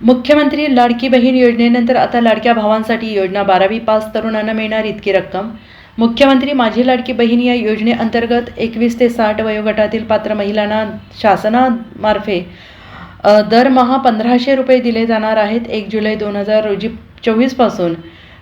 मुख्यमंत्री लाडकी बहीण योजनेनंतर आता लाडक्या भावांसाठी योजना बारावी पास तरुणांना मिळणार इतकी रक्कम. मुख्यमंत्री माझी लाडकी बहीण या योजनेअंतर्गत एकवीस ते साठ वयोगटातील पात्र महिलांना शासनामार्फे दरमहा पंधराशे रुपये दिले जाणार आहेत. एक जुलै दोन हजार रोजी चोवीसपासून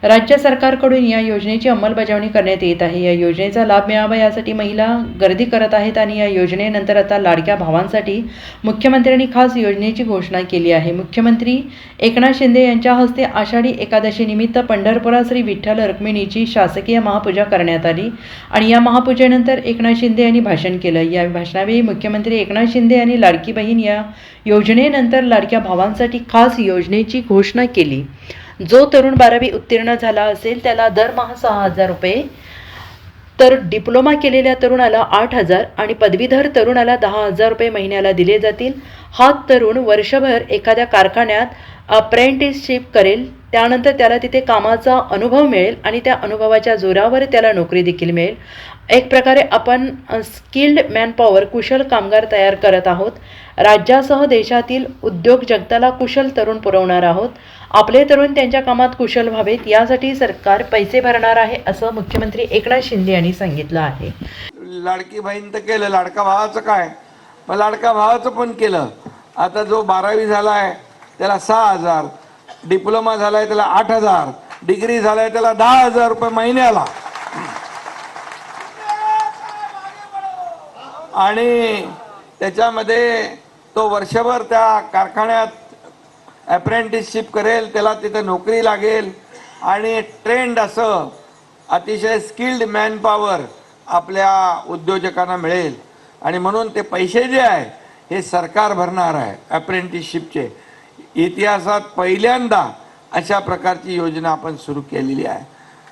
राज्य सरकारकडून या योजनेची अंमलबजावणी करण्यात येत आहे. या योजनेचा लाभ मिळावा यासाठी महिला गर्दी करत आहेत आणि या योजनेनंतर आता लाडक्या भावांसाठी मुख्यमंत्र्यांनी खास योजनेची घोषणा केली आहे. मुख्यमंत्री एकनाथ शिंदे यांच्या हस्ते आषाढी एकादशीनिमित्त पंढरपुरा पंढरपुरात श्री विठ्ठल रुक्मिणीची शासकीय महापूजा करण्यात आली आणि या महापूजेनंतर एकनाथ शिंदे यांनी भाषण केलं. या भाषणावेळी मुख्यमंत्री एकनाथ शिंदे यांनी लाडकी बहीण या योजनेनंतर लाडक्या भावांसाठी खास योजनेची घोषणा केली. जो तरुण बारावी उत्तीर्ण झाला असेल त्याला दरमहा सहा हजार रुपये. तर डिप्लोमा केलेल्या तरुणाला आठ हजार आणि पदवीधर तरुणाला दहा हजार रुपये महिन्याला दिले जातील. हा तरुण वर्षभर एखाद्या कारखान्यात अप्रेंटिसशिप करेल त्यानंतर त्याला तिथे कामाचा अनुभव मिळेल आणि त्या अनुभवाच्या जोरावर त्याला नोकरी देखील मिळेल. एक प्रकारे आपण स्किल्ड मॅनपॉवर कुशल कामगार तयार करत आहोत. राज्यासह देशातील उद्योग जगताला कुशल तरुण पुरवणार आहोत. आपले तरुण त्यांच्या कामात कुशल व्हावेत यासाठी सरकार पैसे भरणार आहे असं मुख्यमंत्री एकनाथ शिंदे यांनी सांगितलं आहे. लाडकी बहीण तर केलं लाडका भावाचं काय? मग लाडका भावाचं पण केलं. आता जो बारावी झाला आहे त्याला सहा हजार. डिप्लोमा झालाय त्याला आठ हजार. डिग्री झालाय त्याला दहा हजार रुपये महिन्याला. आणि त्याच्यामध्ये तो वर्षभर त्या कारखान्यात अप्रेंटिसशिप करेल त्याला तिथे नोकरी लागेल. आणि ट्रेंड असं अतिशय स्किल्ड मॅनपॉवर आपल्या उद्योजकांना मिळेल. आणि म्हणून ते पैसे जे आहे हे सरकार भरणार आहे अप्रेंटिसशिपचे इतिहासात पहिल्यांदा अशा प्रकारची योजना आपण सुरू केलेली आहे.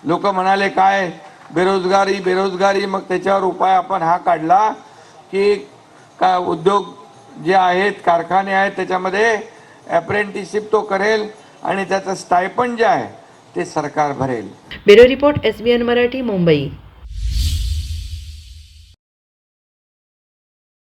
लोक म्हणाले काय? बेरोजगारी बेरोजगारी. मग त्याच्यावर उपाय आपण हा काढला की का उद्योग जे आहेत कारखाने आहेत त्याच्यामध्ये अप्रेंटिसशिप तो करेल आणि त्याचं स्टायपन जे आहे ते सरकार भरेल. Bureau report S B N Marathi Mumbai.